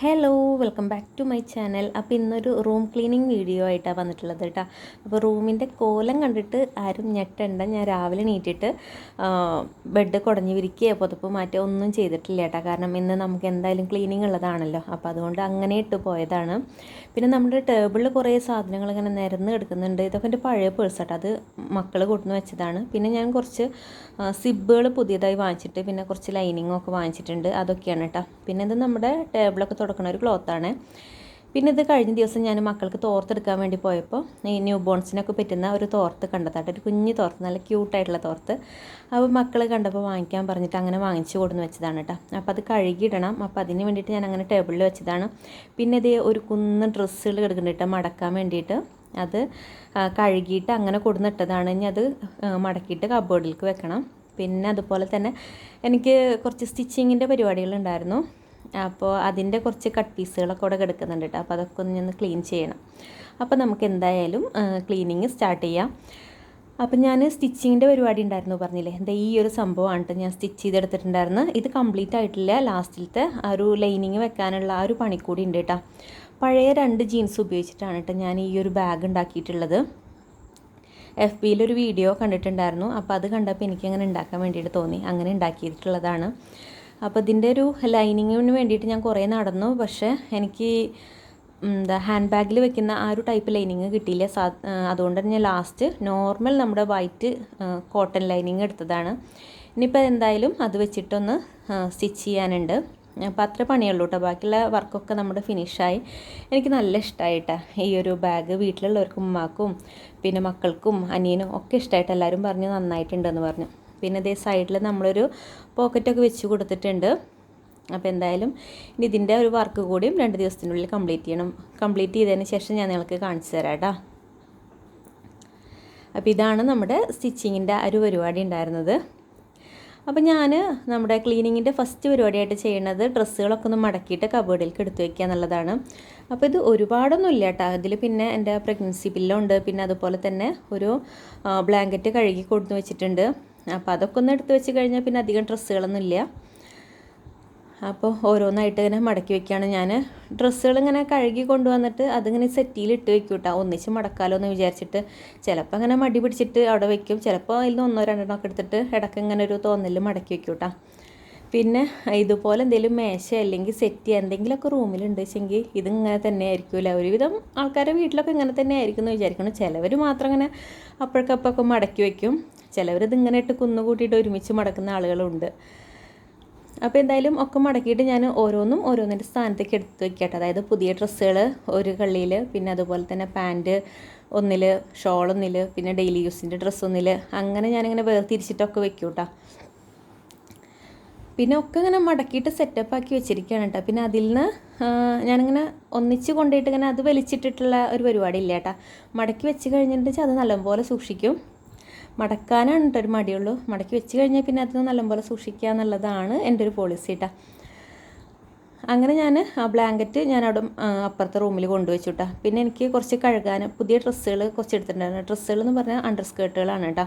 Hello welcome back to my channel അപ്പോൾ ഇന്നൊരു room cleaning video ആയിട്ടാണ് വന്നിട്ടുള്ളത് കേട്ടോ അപ്പോൾ റൂമിന്റെ കോലം കണ്ടിട്ട് ആരും ഞെട്ടണ്ട. ഞാൻ രാവിലെ നീട്ടിട്ട് ബെഡ് കുടഞ്ഞു വിരിക്കുകയോ പുതപ്പ് മാറ്റുക ഒന്നും ചെയ്തിട്ടില്ല കേട്ടോ കാരണം ഇന്ന് നമുക്ക് എന്തായാലും ക്ലീനിങ് ഉള്ളതാണല്ലോ. അപ്പോൾ അതുകൊണ്ട് അങ്ങനെ ഇട്ട് പോയതാണ്. പിന്നെ നമ്മുടെ ടേബിളിൽ കുറേ സാധനങ്ങൾ ഇങ്ങനെ നിരന്ന് കിടക്കുന്നുണ്ട്. ഇതൊക്കെ എന്റെ പഴയ പേഴ്സ് കേട്ടോ അത് മക്കൾ കൊണ്ടുവന്ന് വെച്ചതാണ്. പിന്നെ ഞാൻ കുറച്ച് സിബുകൾ പുതിയതായി വാങ്ങിച്ചിട്ട് പിന്നെ കുറച്ച് ലൈനിങ്ങൊക്കെ വാങ്ങിച്ചിട്ടുണ്ട്. അതൊക്കെയാണ് കേട്ടോ പിന്നെ ഇത് നമ്മുടെ ടേബിളൊക്കെ തുടക്കുന്ന ഒരു ക്ലോത്താണ്. പിന്നെ ഇത് കഴിഞ്ഞ ദിവസം ഞാൻ മക്കൾക്ക് തോർത്തെടുക്കാൻ വേണ്ടി പോയപ്പോൾ ഈ ന്യൂ ബോൺസിനൊക്കെ പറ്റുന്ന ഒരു തോർത്ത് കണ്ടതാട്ടോ. ഒരു കുഞ്ഞു തോർത്ത് നല്ല ക്യൂട്ടായിട്ടുള്ള തോർത്ത്. അപ്പോൾ മക്കൾ കണ്ടപ്പോൾ വാങ്ങിക്കാൻ പറഞ്ഞിട്ട് അങ്ങനെ വാങ്ങിച്ചു കൊടുന്ന് വെച്ചതാണ് കേട്ടോ അപ്പോൾ അത് കഴുകിയിടണം. അപ്പോൾ അതിന് വേണ്ടിയിട്ട് ഞാൻ അങ്ങനെ ടേബിളിൽ വെച്ചതാണ്. പിന്നെ ഇത് ഒരു കുന്ന് ഡ്രസ്സുകൾ കിടക്കുന്നുണ്ട് മടക്കാൻ വേണ്ടിയിട്ട്. അത് കഴുകിയിട്ട് അങ്ങനെ കൊടുന്നിട്ടതാണ്. ഇനി അത് മടക്കിയിട്ട് കബോർഡിലേക്ക് വെക്കണം. പിന്നെ അതുപോലെ തന്നെ എനിക്ക് കുറച്ച് സ്റ്റിച്ചിങ്ങിന്റെ പരിപാടികളുണ്ടായിരുന്നു അപ്പോൾ അതിന്റെ കുറച്ച് കട്ട് പീസുകളൊക്കെ ഇവിടെ കിടക്കുന്നുണ്ട് കേട്ടോ. അപ്പോൾ അതൊക്കെ ഒന്ന് ഒന്ന് ക്ലീൻ ചെയ്യണം. അപ്പോൾ നമുക്ക് എന്തായാലും ക്ലീനിങ് സ്റ്റാർട്ട് ചെയ്യാം. അപ്പം ഞാൻ സ്റ്റിച്ചിങ്ങിന്റെ പരിപാടി ഉണ്ടായിരുന്നു പറഞ്ഞില്ലേ? എന്താ ഈ ഒരു സംഭവമാണ് ഞാൻ സ്റ്റിച്ച് ചെയ്തെടുത്തിട്ടുണ്ടായിരുന്നു ഇത് കംപ്ലീറ്റ് ആയിട്ടില്ല. ലാസ്റ്റിലത്തെ ആ ഒരു ലൈനിങ് വെക്കാനുള്ള ആ ഒരു പണി കൂടി ഉണ്ട് കേട്ടോ. പഴയ രണ്ട് ജീൻസ് ഉപയോഗിച്ചിട്ടാണ് കേട്ടോ ഞാൻ ഈ ഒരു ബാഗ് ഉണ്ടാക്കിയിട്ടുള്ളത്. എഫ് ബിയിലൊരു വീഡിയോ കണ്ടിട്ടുണ്ടായിരുന്നു. അപ്പോൾ അത് കണ്ടപ്പോൾ എനിക്കങ്ങനെ ഉണ്ടാക്കാൻ വേണ്ടിയിട്ട് തോന്നി. അങ്ങനെ ഉണ്ടാക്കിയിട്ടുള്ളതാണ്. അപ്പോൾ ഇതിന്റെ ഒരു ലൈനിങ്ങിന് വേണ്ടിയിട്ട് ഞാൻ കുറേ നടന്നു. പക്ഷേ എനിക്ക് എന്താ ഹാൻഡ് ബാഗിൽ വെക്കുന്ന ആ ഒരു ടൈപ്പ് ലൈനിങ് കിട്ടിയില്ല. സാ അതുകൊണ്ട് തന്നെ ലാസ്റ്റ് നോർമൽ നമ്മുടെ വൈറ്റ് കോട്ടൺ ലൈനിങ് എടുത്തതാണ്. ഇനിയിപ്പോൾ എന്തായാലും അത് വെച്ചിട്ടൊന്ന് സ്റ്റിച്ച് ചെയ്യാനുണ്ട്. അപ്പോൾ അത്ര പണിയുള്ളൂ കേട്ടോ ബാക്കിയുള്ള വർക്കൊക്കെ നമ്മുടെ ഫിനിഷായി എനിക്ക് നല്ല ഇഷ്ടമായിട്ടാ ഈ ഒരു ബാഗ് വീട്ടിലുള്ളവർക്കും ഉമ്മാക്കും പിന്നെ മക്കൾക്കും അനിയനും ഒക്കെ ഇഷ്ടമായിട്ട് എല്ലാവരും പറഞ്ഞു നന്നായിട്ടുണ്ടെന്ന് പറഞ്ഞു. പിന്നെ ഇതേ സൈഡിൽ നമ്മളൊരു പോക്കറ്റൊക്കെ വെച്ച് കൊടുത്തിട്ടുണ്ട്. അപ്പോൾ എന്തായാലും ഇനി ഇതിന്റെ ഒരു വർക്ക് കൂടിയും രണ്ട് ദിവസത്തിനുള്ളിൽ കംപ്ലീറ്റ് ചെയ്യണം. കംപ്ലീറ്റ് ചെയ്തതിന് ശേഷം ഞാൻ നിങ്ങൾക്ക് കാണിച്ചു തരാം കേട്ടോ. അപ്പോൾ ഇതാണ് നമ്മുടെ സ്റ്റിച്ചിങ്ങിന്റെ ഒരു പരിപാടി ഉണ്ടായിരുന്നത്. അപ്പോൾ ഞാൻ നമ്മുടെ ക്ലീനിങ്ങിന്റെ ഫസ്റ്റ് പരിപാടിയായിട്ട് ചെയ്യുന്നത് ഡ്രസ്സുകളൊക്കെ ഒന്ന് മടക്കിയിട്ട് കബേർഡിലേക്ക് എടുത്തു വയ്ക്കുക എന്നുള്ളതാണ്. അപ്പോൾ ഇത് ഒരുപാടൊന്നും ഇല്ല കേട്ടോ. അതിൽ പിന്നെ എന്റെ പ്രഗ്നൻസി പില്ലുണ്ട് പിന്നെ അതുപോലെ തന്നെ ഒരു ബ്ലാങ്കറ്റ് കഴുകി കൊടുത്തു വെച്ചിട്ടുണ്ട്. അപ്പോൾ അതൊക്കെ ഒന്ന് എടുത്ത് വെച്ച് കഴിഞ്ഞാൽ പിന്നെ അധികം ഡ്രസ്സുകളൊന്നും ഇല്ല. അപ്പോൾ ഓരോന്നായിട്ട് ഇങ്ങനെ മടക്കി വെക്കുകയാണ് ഞാൻ ഡ്രസ്സുകൾ ഇങ്ങനെ കഴുകി കൊണ്ടുവന്നിട്ട് അതിങ്ങനെ സെറ്റിയിൽ ഇട്ട് വെക്കും കേട്ടോ ഒന്നിച്ച് മടക്കാലോ എന്ന് വിചാരിച്ചിട്ട്. ചിലപ്പോൾ അങ്ങനെ മടി പിടിച്ചിട്ട് അവിടെ വെക്കും. ചിലപ്പോൾ അതിൽ നിന്ന് ഒന്നോ രണ്ടെണ്ണമൊക്കെ എടുത്തിട്ട് ഇടയ്ക്ക് ഇങ്ങനെ ഒരു തോന്നൽ മടക്കി വെക്കും കേട്ടോ പിന്നെ ഇതുപോലെ എന്തെങ്കിലും മേശ അല്ലെങ്കിൽ സെറ്റ് എന്തെങ്കിലുമൊക്കെ റൂമിലുണ്ട് വെച്ചെങ്കിൽ ഇതിങ്ങനെ തന്നെ ആയിരിക്കില്ല ഒരുവിധം ആൾക്കാരുടെ വീട്ടിലൊക്കെ ഇങ്ങനെ തന്നെ ആയിരിക്കും എന്ന് വിചാരിക്കണം ചിലവർ മാത്രം ഇങ്ങനെ അപ്പോഴക്കപ്പൊക്കെ മടക്കി വയ്ക്കും ചിലവർ ഇതിങ്ങനെ ഇട്ട് കുന്നുകൂട്ടിയിട്ട് ഒരുമിച്ച് മടക്കുന്ന ആളുകളുണ്ട്. അപ്പോൾ എന്തായാലും ഒക്കെ മടക്കിയിട്ട് ഞാൻ ഓരോന്നും ഓരോന്നിന്റെ സ്ഥാനത്തേക്ക് എടുത്ത് വെക്കട്ടെ. അതായത് പുതിയ ഡ്രസ്സുകൾ ഒരു കള്ളിയിൽ പിന്നെ അതുപോലെ തന്നെ പാന്റ് ഒന്നിൽ ഷോൾ ഒന്നിൽ പിന്നെ ഡെയിലി യൂസിന്റെ ഡ്രസ്സ് ഒന്നിൽ അങ്ങനെ ഞാനിങ്ങനെ വേർതിരിച്ചിട്ടൊക്കെ വെക്കും കേട്ടോ പിന്നെ ഒക്കെ ഇങ്ങനെ മടക്കിയിട്ട് സെറ്റപ്പ് ആക്കി വെച്ചിരിക്കുകയാണ് കേട്ടോ. പിന്നെ അതിൽ നിന്ന് ഞാനിങ്ങനെ ഒന്നിച്ച് കൊണ്ടുപോയിട്ട് ഇങ്ങനെ അത് വലിച്ചിട്ടിട്ടുള്ള ഒരു പരിപാടി ഇല്ല കേട്ടോ. മടക്കി വെച്ച് കഴിഞ്ഞിട്ട് അത് നല്ലപോലെ സൂക്ഷിക്കും. മടക്കാനാണ് കേട്ടോ ഒരു മടിയുള്ളൂ. മടക്കി വെച്ച് കഴിഞ്ഞാൽ പിന്നെ അത് നല്ലപോലെ സൂക്ഷിക്കുക എന്നുള്ളതാണ് എന്റെ ഒരു പോളിസി കേട്ടോ അങ്ങനെ ഞാൻ ആ ബ്ലാങ്കറ്റ് ഞാൻ അവിടെ അപ്പുറത്തെ റൂമിൽ കൊണ്ടുവച്ചു കേട്ടോ പിന്നെ എനിക്ക് കുറച്ച് കഴുകാൻ പുതിയ ഡ്രസ്സുകൾ കുറച്ച് എടുത്തിട്ടുണ്ടായിരുന്നു. ഡ്രസ്സുകൾ എന്ന് പറഞ്ഞാൽ അണ്ടർ സ്കേർട്ടുകളാണ് കേട്ടോ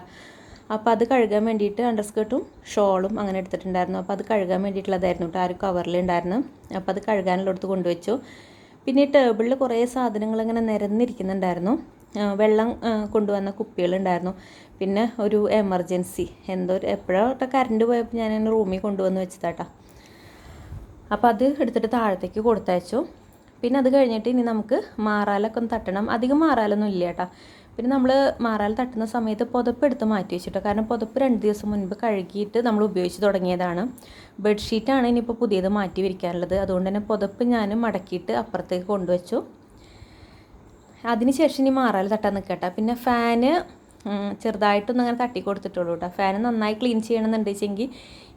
അപ്പോൾ അത് കഴുകാൻ വേണ്ടിയിട്ട് അണ്ടർ സ്കേർട്ടും ഷോളും അങ്ങനെ എടുത്തിട്ടുണ്ടായിരുന്നു. അപ്പോൾ അത് കഴുകാൻ വേണ്ടിയിട്ടുള്ളതായിരുന്നു കേട്ടോ ആ ഒരു കവറിലുണ്ടായിരുന്നു അപ്പോൾ അത് കഴുകാനുള്ളടത്ത് കൊണ്ടുവച്ചു. പിന്നെ ഈ ടേബിളിൽ കുറേ സാധനങ്ങൾ ഇങ്ങനെ നിരന്നിരിക്കുന്നുണ്ടായിരുന്നു. വെള്ളം കൊണ്ടുവന്ന കുപ്പികളുണ്ടായിരുന്നു പിന്നെ ഒരു എമർജൻസി എന്തോ ഒരു എപ്പോഴോ കറണ്ട് പോയപ്പോൾ ഞാൻ എന്റെ റൂമിൽ കൊണ്ടുവന്ന് വെച്ചതാട്ടാ. അപ്പോൾ അത് എടുത്തിട്ട് താഴത്തേക്ക് കൊടുത്തയച്ചു. പിന്നെ അത് കഴിഞ്ഞിട്ട് ഇനി നമുക്ക് മാറാലൊക്കെ ഒന്ന് തട്ടണം. അധികം മാറാലൊന്നും ഇല്ല കേട്ടോ പിന്നെ നമ്മൾ മാറാൽ തട്ടുന്ന സമയത്ത് പുതപ്പ് എടുത്ത് മാറ്റി വെച്ചിട്ടോ. കാരണം പുതപ്പ് രണ്ട് ദിവസം മുൻപ് കഴുകിയിട്ട് നമ്മൾ ഉപയോഗിച്ച് തുടങ്ങിയതാണ്. ബെഡ്ഷീറ്റാണ് ഇനിയിപ്പോൾ പുതിയത് മാറ്റി വിരിക്കാറുള്ളത് അതുകൊണ്ട് തന്നെ പുതപ്പ് ഞാൻ മടക്കിയിട്ട് അപ്പുറത്തേക്ക് കൊണ്ടുവച്ചു. അതിനുശേഷം ഇനി മാറാൽ തട്ടാൻ നിൽക്കട്ടെ. പിന്നെ ഫാന് ചെറുതായിട്ടൊന്നും അങ്ങനെ തട്ടി കൊടുത്തിട്ടുള്ളൂ കേട്ടോ. ഫാൻ നന്നായി ക്ലീൻ ചെയ്യണമെന്നുണ്ട് വെച്ചെങ്കിൽ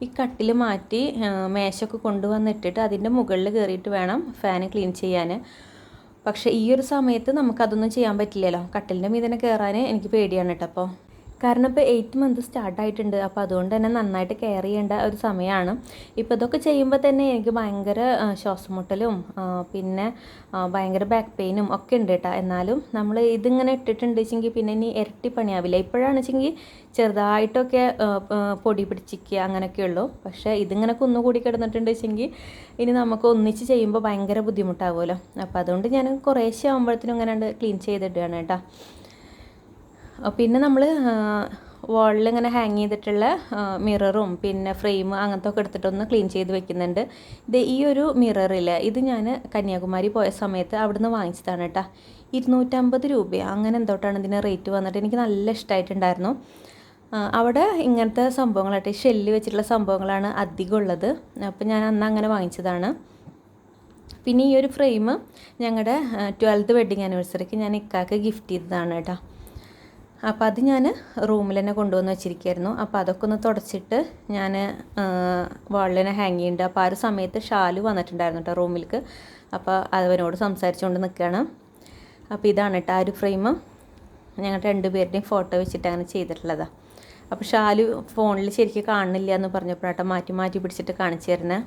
ഈ കട്ടിൽ മാറ്റി മേശൊക്കെ കൊണ്ടുവന്നിട്ടിട്ട് അതിന്റെ മുകളിൽ കയറിയിട്ട് വേണം ഫാൻ ക്ലീൻ ചെയ്യാൻ. പക്ഷേ ഈ ഒരു സമയത്ത് നമുക്കതൊന്നും ചെയ്യാൻ പറ്റില്ലല്ലോ. കട്ടിലിന്റെ മീതിനെ കയറാൻ എനിക്ക് പേടിയാണ് കേട്ടോ അപ്പോൾ. കാരണം ഇപ്പോൾ എയ്റ്റ് മന്ത് സ്റ്റാർട്ടായിട്ടുണ്ട് അപ്പോൾ അതുകൊണ്ട് തന്നെ നന്നായിട്ട് കെയർ ചെയ്യേണ്ട ഒരു സമയമാണ് ഇപ്പോൾ ഇതൊക്കെ ചെയ്യുമ്പോൾ തന്നെ എനിക്ക് ഭയങ്കര ശ്വാസം ശ്വാസമുട്ടലും പിന്നെ ഭയങ്കര ബാക്ക് പെയിനും ഒക്കെ ഉണ്ട് കേട്ടോ എന്നാലും നമ്മൾ ഇതിങ്ങനെ ഇട്ടിട്ടുണ്ട് വെച്ചെങ്കിൽ പിന്നെ ഇനി ഇരട്ടി പണിയാവില്ല. ഇപ്പോഴാണ് വെച്ചെങ്കിൽ ചെറുതായിട്ടൊക്കെ പൊടി പിടിച്ചിക്കുക അങ്ങനെയൊക്കെ ഉള്ളൂ. പക്ഷേ ഇതിങ്ങനെ കുന്നുകൂടി കിടന്നിട്ടുണ്ട് വെച്ചെങ്കിൽ ഇനി നമുക്ക് ഒന്നിച്ച് ചെയ്യുമ്പോൾ ഭയങ്കര ബുദ്ധിമുട്ടാവുമല്ലോ അപ്പോൾ അതുകൊണ്ട് ഞാൻ കുറേശ്ശെ ആകുമ്പോഴത്തേനും ഇങ്ങനെ ക്ലീൻ ചെയ്തിടുകയാണ് കേട്ടോ പിന്നെ നമ്മൾ വാളിൽ ഇങ്ങനെ ഹാങ് ചെയ്തിട്ടുള്ള മിററും പിന്നെ ഫ്രെയിം അങ്ങനത്തെ ഒക്കെ എടുത്തിട്ടൊന്ന് ക്ലീൻ ചെയ്ത് വെക്കുന്നുണ്ട്. ഇത് ഈ ഒരു മിററില്ല ഇത് ഞാൻ കന്യാകുമാരി പോയ സമയത്ത് അവിടുന്ന് വാങ്ങിച്ചതാണ് കേട്ടോ ഇരുന്നൂറ്റമ്പത് രൂപ. അങ്ങനെ എന്തോട്ടാണ് ഇതിന് റേറ്റ് വന്നിട്ട് എനിക്ക് നല്ല ഇഷ്ടമായിട്ടുണ്ടായിരുന്നു അവിടെ ഇങ്ങനത്തെ സംഭവങ്ങളായിട്ട് ഷെല്ല് വെച്ചിട്ടുള്ള സംഭവങ്ങളാണ് അധികം ഉള്ളത്. അപ്പോൾ ഞാൻ അന്ന് അങ്ങനെ വാങ്ങിച്ചതാണ്. പിന്നെ ഈ ഒരു ഫ്രെയിം ഞങ്ങളുടെ ട്വൽത്ത് വെഡ്ഡിങ് ആനിവേഴ്സറിക്ക് ഞാൻ ഇക്കാക്ക് ഗിഫ്റ്റ് ചെയ്തതാണ് കേട്ടോ അപ്പോൾ അത് ഞാൻ റൂമിൽ തന്നെ കൊണ്ടുവന്ന് വെച്ചിരിക്കുകയായിരുന്നു അപ്പോൾ അതൊക്കെ ഒന്ന് തുടച്ചിട്ട് ഞാൻ വാളിൽ തന്നെ ഹാങ് ചെയ്യുന്നുണ്ട്. അപ്പോൾ ആ ഒരു സമയത്ത് ഷാലു വന്നിട്ടുണ്ടായിരുന്നു കേട്ടോ റൂമിലേക്ക് അപ്പോൾ അവനോട് സംസാരിച്ചുകൊണ്ട് നിൽക്കുകയാണ് അപ്പോൾ ഇതാണ് കേട്ടോ ആ ഒരു ഫ്രെയിം. ഞങ്ങളുടെ രണ്ടുപേരുടെയും ഫോട്ടോ വെച്ചിട്ട് അങ്ങനെ ചെയ്തിട്ടുള്ളതാണ് അപ്പോൾ ഷാലു ഫോണിൽ ശരിക്കും കാണുന്നില്ല എന്ന് പറഞ്ഞപ്പോഴാട്ടോ മാറ്റി മാറ്റി പിടിച്ചിട്ട് കാണിച്ചു തരണേ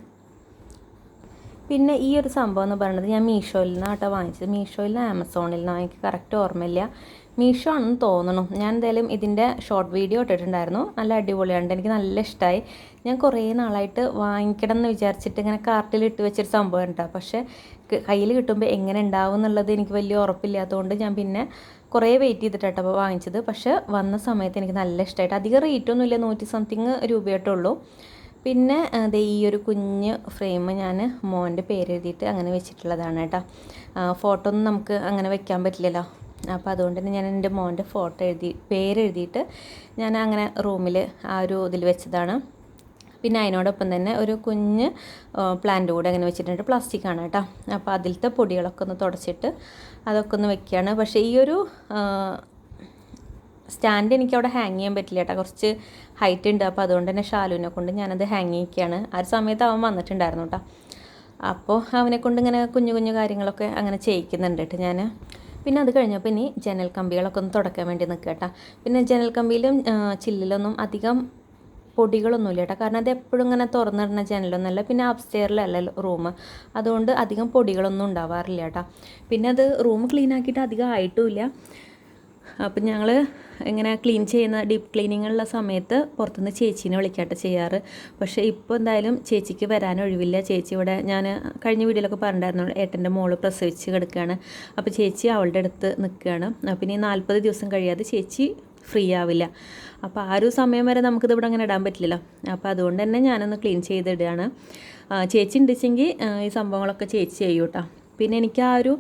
പിന്നെ ഈ ഒരു സംഭവം എന്ന് പറയുന്നത് ഞാൻ മീഷോയിൽ നിന്നാണ് കേട്ടോ വാങ്ങിച്ചത്. മീഷോയിൽ നിന്ന് ആമസോണിൽ നിന്ന് എനിക്ക് കറക്റ്റ് ഓർമ്മയില്ല. മീഷോ ആണെന്ന് തോന്നുന്നു ഞാൻ എന്തായാലും ഇതിന്റെ ഷോർട്ട് വീഡിയോ ഇട്ടിട്ടുണ്ടായിരുന്നു. നല്ല അടിപൊളിയാണ് എനിക്ക് നല്ല ഇഷ്ടമായി ഞാൻ കുറേ നാളായിട്ട് വാങ്ങിക്കണം എന്ന് വിചാരിച്ചിട്ട് ഇങ്ങനെ കാർട്ടിൽ ഇട്ട് വെച്ചൊരു സംഭവം ഉണ്ടാവും പക്ഷേ കയ്യിൽ കിട്ടുമ്പോൾ എങ്ങനെ ഉണ്ടാവും എന്നുള്ളത് എനിക്ക് വലിയ ഉറപ്പില്ലാത്തതുകൊണ്ട് ഞാൻ പിന്നെ കുറേ വെയിറ്റ് ചെയ്തിട്ടാട്ടോ അപ്പോൾ വാങ്ങിച്ചത്. പക്ഷേ വന്ന സമയത്ത് എനിക്ക് നല്ല ഇഷ്ടമായിട്ട് അധികം റേറ്റൊന്നുമില്ല നൂറ്റി സംതിങ് രൂപയായിട്ടുള്ളൂ പിന്നെ ദേ ഈ ഒരു കുഞ്ഞ് ഫ്രെയിം ഞാൻ മോന്റെ പേരെഴുതിയിട്ട് അങ്ങനെ വെച്ചിട്ടുള്ളതാണ് കേട്ടോ. ഫോട്ടോ ഒന്നും നമുക്ക് അങ്ങനെ വെക്കാൻ പറ്റില്ലല്ലോ. അപ്പോൾ അതുകൊണ്ട് തന്നെ ഞാൻ എന്റെ മോന്റെ ഫോട്ടോ എഴുതി പേരെഴുതിയിട്ട് ഞാൻ അങ്ങനെ റൂമിൽ ആ ഒരു ഇതിൽ വെച്ചതാണ്. പിന്നെ അതിനോടൊപ്പം തന്നെ ഒരു കുഞ്ഞ് പ്ലാന്റ് കൂടെ അങ്ങനെ വെച്ചിട്ടുണ്ട് പ്ലാസ്റ്റിക് ആണ് കേട്ടോ. അപ്പോൾ അതിലത്തെ പൊടികളൊക്കെ ഒന്ന് തുടച്ചിട്ട് അതൊക്കെ ഒന്ന് വെക്കുകയാണ്. പക്ഷേ ഈ ഒരു സ്റ്റാൻഡ് എനിക്ക് അവിടെ ഹാങ് ചെയ്യാൻ പറ്റില്ല കേട്ടോ കുറച്ച് ഹൈറ്റ് ഉണ്ട്. അപ്പോൾ അതുകൊണ്ട് തന്നെ ഷാലുവിനെ കൊണ്ട് ഞാനത് ഹാങ് ചെയ്യിക്കുകയാണ്. ആ ഒരു സമയത്ത് അവൻ വന്നിട്ടുണ്ടായിരുന്നു കേട്ടോ അപ്പോൾ അവനെ കൊണ്ട് ഇങ്ങനെ കുഞ്ഞു കുഞ്ഞു കാര്യങ്ങളൊക്കെ അങ്ങനെ ചെയ്യിക്കുന്നുണ്ട് കേട്ടോ ഞാൻ പിന്നെ അത് കഴിഞ്ഞപ്പോൾ ഇനി ജനൽ കമ്പികളൊക്കെ ഒന്ന് തുടക്കാൻ വേണ്ടി നിൽക്കുക കേട്ടോ പിന്നെ ജനൽ കമ്പിയിലും ചില്ലിലൊന്നും അധികം പൊടികളൊന്നും ഇല്ല കേട്ടോ കാരണം അത് എപ്പോഴും ഇങ്ങനെ തുറന്നിടുന്ന ജനലൊന്നുമല്ല പിന്നെ അപ്സ്റ്റെയറിലല്ല റൂം അതുകൊണ്ട് അധികം പൊടികളൊന്നും ഉണ്ടാവാറില്ല കേട്ടോ പിന്നെ അത് റൂം ക്ലീൻ ആക്കിയിട്ട് അധികം ആയിട്ടുമില്ല അപ്പം ഞങ്ങൾ ഇങ്ങനെ ക്ലീൻ ചെയ്യുന്ന ഡീപ്പ് ക്ലീനിങ്ങുള്ള സമയത്ത് പുറത്തുനിന്ന് ചേച്ചീനെ വിളിക്കാട്ട് ചെയ്യാറ്. പക്ഷേ ഇപ്പോൾ എന്തായാലും ചേച്ചിക്ക് വരാൻ ഒഴിവില്ല. ചേച്ചി ഇവിടെ ഞാൻ കഴിഞ്ഞ വീഡിയോയിലൊക്കെ പറഞ്ഞിട്ടുണ്ടായിരുന്നു. ഏട്ടന്റെ മോൾ പ്രസവിച്ച് കിടക്കുകയാണ് അപ്പോൾ ചേച്ചി അവളുടെ അടുത്ത് നിൽക്കുകയാണ്. അപ്പം ഇനി നാൽപ്പത് ദിവസം കഴിയാതെ ചേച്ചി ഫ്രീ ആവില്ല. അപ്പോൾ ആ ഒരു സമയം വരെ നമുക്കിത് ഇവിടെ അങ്ങനെ ഇടാൻ പറ്റില്ലല്ലോ. അപ്പോൾ അതുകൊണ്ട് തന്നെ ഞാനൊന്ന് ക്ലീൻ ചെയ്തിടുകയാണ്. ചേച്ചി ഉണ്ടിച്ചെങ്കിൽ ഈ സംഭവങ്ങളൊക്കെ ചേച്ചി ചെയ്യൂട്ടോ. പിന്നെ എനിക്ക് ആ ഒരു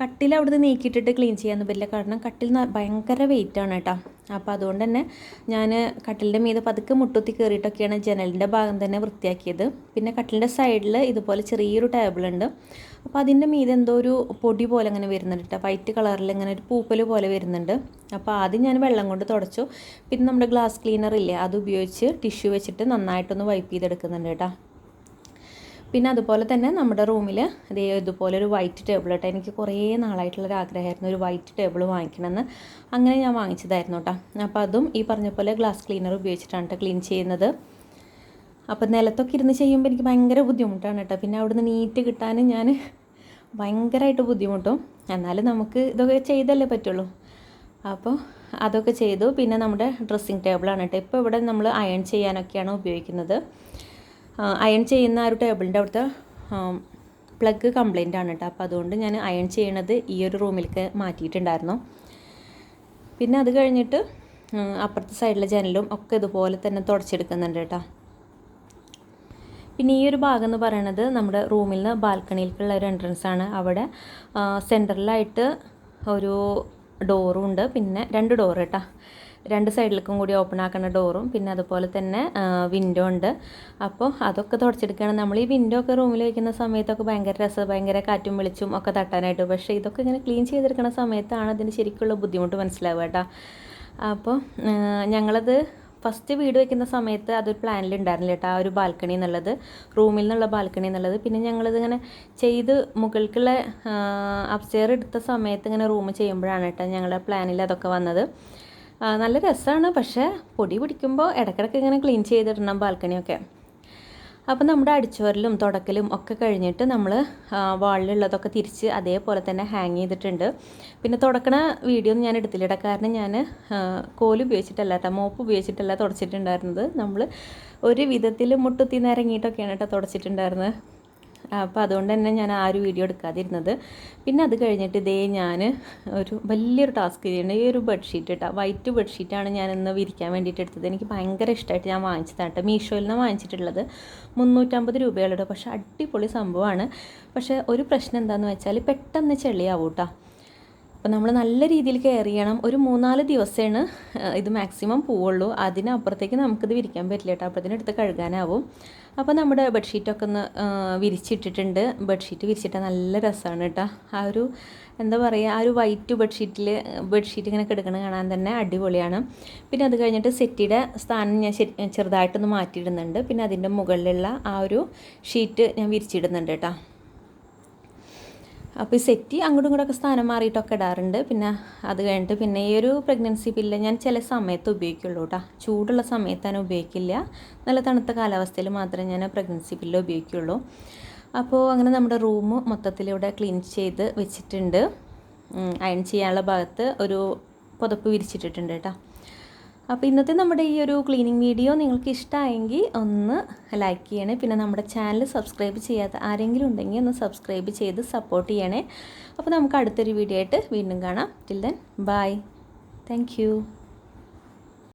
കട്ടിൽ അവിടുന്ന് നീക്കിയിട്ടിട്ട് ക്ലീൻ ചെയ്യാൻ പറ്റില്ല. കാരണം കട്ടിൽ ഭയങ്കര വെയിറ്റ് ആണ് കേട്ടോ അപ്പോൾ അതുകൊണ്ട് തന്നെ ഞാൻ കട്ടിലിന്റെ മീത് പതുക്കെ മുട്ടുത്തി കയറിയിട്ടൊക്കെയാണ് ജനലിന്റെ ഭാഗം തന്നെ വൃത്തിയാക്കിയത്. പിന്നെ കട്ടിലിന്റെ സൈഡിൽ ഇതുപോലെ ചെറിയൊരു ടേബിൾ ഉണ്ട്. അപ്പോൾ അതിന്റെ മീത് എന്തോ ഒരു പൊടി പോലെ അങ്ങനെ വരുന്നുണ്ട് കേട്ടോ വൈറ്റ് കളറിൽ ഇങ്ങനെ ഒരു പൂപ്പൽ പോലെ വരുന്നുണ്ട്. അപ്പോൾ ആദ്യം ഞാൻ വെള്ളം കൊണ്ട് തുടച്ചു. പിന്നെ നമ്മുടെ ഗ്ലാസ് ക്ലീനർ ഇല്ലേ അത് ഉപയോഗിച്ച് ടിഷ്യൂ വെച്ചിട്ട് നന്നായിട്ടൊന്ന് വൈപ്പ് ചെയ്തെടുക്കുന്നുണ്ട് കേട്ടോ പിന്നെ അതുപോലെ തന്നെ നമ്മുടെ റൂമിൽ ഇതേ ഇതുപോലെ ഒരു വൈറ്റ് ടേബിൾ കേട്ടോ എനിക്ക് കുറേ നാളായിട്ടുള്ളൊരു ആഗ്രഹമായിരുന്നു ഒരു വൈറ്റ് ടേബിൾ വാങ്ങിക്കണമെന്ന്. അങ്ങനെ ഞാൻ വാങ്ങിച്ചതായിരുന്നു കേട്ടോ അപ്പോൾ അതും ഈ പറഞ്ഞ പോലെ ഗ്ലാസ് ക്ലീനർ ഉപയോഗിച്ചിട്ടാണ് കേട്ടോ ക്ലീൻ ചെയ്യുന്നത്. അപ്പോൾ നിലത്തൊക്കെ ഇരുന്ന് ചെയ്യുമ്പോൾ എനിക്ക് ഭയങ്കര ബുദ്ധിമുട്ടാണ് കേട്ടോ പിന്നെ അവിടുന്ന് നീറ്റ് കിട്ടാനും ഞാൻ ഭയങ്കരമായിട്ട് ബുദ്ധിമുട്ടും. എന്നാലും നമുക്ക് ഇതൊക്കെ ചെയ്തല്ലേ പറ്റുള്ളൂ. അപ്പോൾ അതൊക്കെ ചെയ്തു. പിന്നെ നമ്മുടെ ഡ്രസ്സിങ് ടേബിളാണ് കേട്ടോ ഇപ്പോൾ ഇവിടെ നമ്മൾ അയൺ ചെയ്യാനൊക്കെയാണ് ഉപയോഗിക്കുന്നത്. അയൺ ചെയ്യുന്ന ആ ഒരു ടേബിളിന്റെ അവിടുത്തെ പ്ലഗ് കംപ്ലൈന്റ് ആണ് കേട്ടോ. അപ്പോൾ അതുകൊണ്ട് ഞാൻ അയൺ ചെയ്യണത് ഈ ഒരു റൂമിലേക്ക് മാറ്റിയിട്ടുണ്ടായിരുന്നു. പിന്നെ അത് കഴിഞ്ഞിട്ട് അപ്പുറത്തെ സൈഡിലെ ജനലും ഒക്കെ ഇതുപോലെ തന്നെ തുടച്ചെടുക്കുന്നുണ്ട് കേട്ടോ. പിന്നെ ഈ ഒരു ഭാഗം എന്ന് പറയുന്നത് നമ്മുടെ റൂമിൽ നിന്ന് ബാൽക്കണിയിലേക്കുള്ള ഒരു എൻട്രൻസ് ആണ്. അവിടെ സെന്ററിലായിട്ട് ഒരു ഡോറും ഉണ്ട്. പിന്നെ രണ്ട് ഡോറ് കേട്ടോ. രണ്ട് സൈഡിലേക്കും കൂടി ഓപ്പൺ ആക്കുന്ന ഡോറും പിന്നെ അതുപോലെ തന്നെ വിൻഡോ ഉണ്ട്. അപ്പോൾ അതൊക്കെ തുടച്ചെടുക്കുകയാണ്. നമ്മൾ ഈ വിൻഡോ ഒക്കെ റൂമിൽ വയ്ക്കുന്ന സമയത്തൊക്കെ ഭയങ്കര രസം ഭയങ്കര കാറ്റും വിളിച്ചും ഒക്കെ തട്ടാനായിട്ട്. പക്ഷേ ഇതൊക്കെ ഇങ്ങനെ ക്ലീൻ ചെയ്തെടുക്കുന്ന സമയത്താണ് അതിന് ശരിക്കുള്ള ബുദ്ധിമുട്ട് മനസ്സിലാവുക കേട്ടോ. അപ്പോൾ ഞങ്ങളത് ഫസ്റ്റ് വീട് വെക്കുന്ന സമയത്ത് അതൊരു പ്ലാനിൽ ഉണ്ടായിരുന്നില്ല കേട്ടോ. ആ ഒരു ബാൽക്കണി എന്നുള്ളത് റൂമിൽ നിന്നുള്ള ബാൽക്കണി എന്നുള്ളത്. പിന്നെ ഞങ്ങളിത് ഇങ്ങനെ ചെയ്ത് മുകൾക്കുള്ള അപ്സ്റ്റെയർ എടുത്ത സമയത്ത് ഇങ്ങനെ റൂം ചെയ്യുമ്പോഴാണ് കേട്ടോ ഞങ്ങളുടെ പ്ലാനിൽ അതൊക്കെ വന്നത്. നല്ല രസമാണ് പക്ഷേ പൊടി പിടിക്കുമ്പോൾ ഇടയ്ക്കിടയ്ക്ക് ഇങ്ങനെ ക്ലീൻ ചെയ്തിടണം ബാൽക്കണിയൊക്കെ. അപ്പോൾ നമ്മുടെ അടിച്ചോരലും തുടക്കലും ഒക്കെ കഴിഞ്ഞിട്ട് നമ്മൾ വാളിലുള്ളതൊക്കെ തിരിച്ച് അതേപോലെ തന്നെ ഹാങ് ചെയ്തിട്ടുണ്ട്. പിന്നെ തുടക്കണ വീഡിയോ ഒന്നും ഞാൻ എടുത്തില്ല കാരണം ഞാൻ കോൽ ഉപയോഗിച്ചിട്ടല്ല മോപ്പ് ഉപയോഗിച്ചിട്ടല്ല തുടച്ചിട്ടുണ്ടായിരുന്നത്. നമ്മൾ ഒരു വിധത്തിൽ മുട്ടുത്തിന്നിറങ്ങിയിട്ടൊക്കെയാണ് കേട്ടോ തുടച്ചിട്ടുണ്ടായിരുന്നത്. അപ്പോൾ അതുകൊണ്ട് തന്നെ ഞാൻ ആ ഒരു വീഡിയോ എടുക്കാതിരുന്നത്. പിന്നെ അത് കഴിഞ്ഞിട്ട് ഇതേ ഞാൻ ഒരു വലിയൊരു ടാസ്ക് ചെയ്യുന്നുണ്ട് ഈ ഒരു ബെഡ്ഷീറ്റ് കേട്ടോ വൈറ്റ് ബെഡ്ഷീറ്റാണ് ഞാൻ ഇന്ന് വിരിക്കാൻ വേണ്ടിയിട്ട് എടുത്തത്. എനിക്ക് ഭയങ്കര ഇഷ്ടമായിട്ട് ഞാൻ വാങ്ങിച്ചതാണ് കേട്ടോ മീഷോയിൽ നിന്ന് വാങ്ങിച്ചിട്ടുള്ളത്. മുന്നൂറ്റമ്പത് രൂപയുള്ളത് പക്ഷേ അടിപൊളി സംഭവമാണ് പക്ഷേ ഒരു പ്രശ്നം എന്താണെന്ന് വെച്ചാൽ പെട്ടെന്ന് ചെളിയാവും കേട്ടോ അപ്പോൾ നമ്മൾ നല്ല രീതിയിൽ കെയർ ചെയ്യണം. ഒരു മൂന്നാൽ ദിവസമാണ് ഇത് മാക്സിമം പോവുള്ളൂ. അതിനപ്പുറത്തേക്ക് നമുക്കിത് വിരിക്കാൻ പറ്റില്ല കേട്ടോ. അപ്പോഴത്തേനും എടുത്ത് കഴുകാനാവും. അപ്പോൾ നമ്മുടെ ബെഡ്ഷീറ്റൊക്കെ ഒന്ന് വിരിച്ചിട്ടിട്ടുണ്ട്. ബെഡ്ഷീറ്റ് വിരിച്ചിട്ടാൽ നല്ല രസമാണ് കേട്ടോ. ആ ഒരു എന്താ പറയുക ആ ഒരു വൈറ്റ് ബെഡ്ഷീറ്റിൽ ബെഡ്ഷീറ്റ് ഇങ്ങനെ കിടക്കണ കാണാൻ തന്നെ അടിപൊളിയാണ്. പിന്നെ അത് കഴിഞ്ഞിട്ട് സെറ്റിയുടെ സ്ഥാനം ഞാൻ ചെറുതായിട്ടൊന്ന് മാറ്റിയിടുന്നുണ്ട്. പിന്നെ അതിന്റെ മുകളിലുള്ള ആ ഒരു ഷീറ്റ് ഞാൻ വിരിച്ചിടുന്നുണ്ട് കേട്ടോ. അപ്പോൾ ഈ സെറ്റി അങ്ങോട്ടും ഇങ്ങോട്ടൊക്കെ സ്ഥാനം മാറിയിട്ടൊക്കെ ഇടാറുണ്ട്. പിന്നെ അത് കഴിഞ്ഞിട്ട് പിന്നെ ഈ ഒരു പ്രഗ്നൻസി പില്ല ഞാൻ ചില സമയത്ത് ഉപയോഗിക്കുള്ളൂ കേട്ടോ ചൂടുള്ള സമയത്താണ് ഉപയോഗിക്കില്ല. നല്ല തണുത്ത കാലാവസ്ഥയിൽ മാത്രമേ ഞാൻ പ്രഗ്നൻസി പില്ല ഉപയോഗിക്കുള്ളൂ. അപ്പോൾ അങ്ങനെ നമ്മുടെ റൂം മൊത്തത്തിലൂടെ ക്ലീൻ ചെയ്ത് വെച്ചിട്ടുണ്ട്. അയൺ ചെയ്യാനുള്ള ഭാഗത്ത് ഒരു പുതപ്പ് വിരിച്ചിട്ടിട്ടുണ്ട് കേട്ടോ അപ്പോൾ ഇന്നത്തെ നമ്മുടെ ഈ ഒരു ക്ലീനിങ് വീഡിയോ നിങ്ങൾക്ക് ഇഷ്ടമായെങ്കിൽ ഒന്ന് ലൈക്ക് ചെയ്യണേ. പിന്നെ നമ്മുടെ ചാനൽ സബ്സ്ക്രൈബ് ചെയ്യാത്ത ആരെങ്കിലും ഉണ്ടെങ്കിൽ ഒന്ന് സബ്സ്ക്രൈബ് ചെയ്ത് സപ്പോർട്ട് ചെയ്യണേ. അപ്പോൾ നമുക്ക് അടുത്തൊരു വീഡിയോ ആയിട്ട് വീണ്ടും കാണാം. Till then bye thank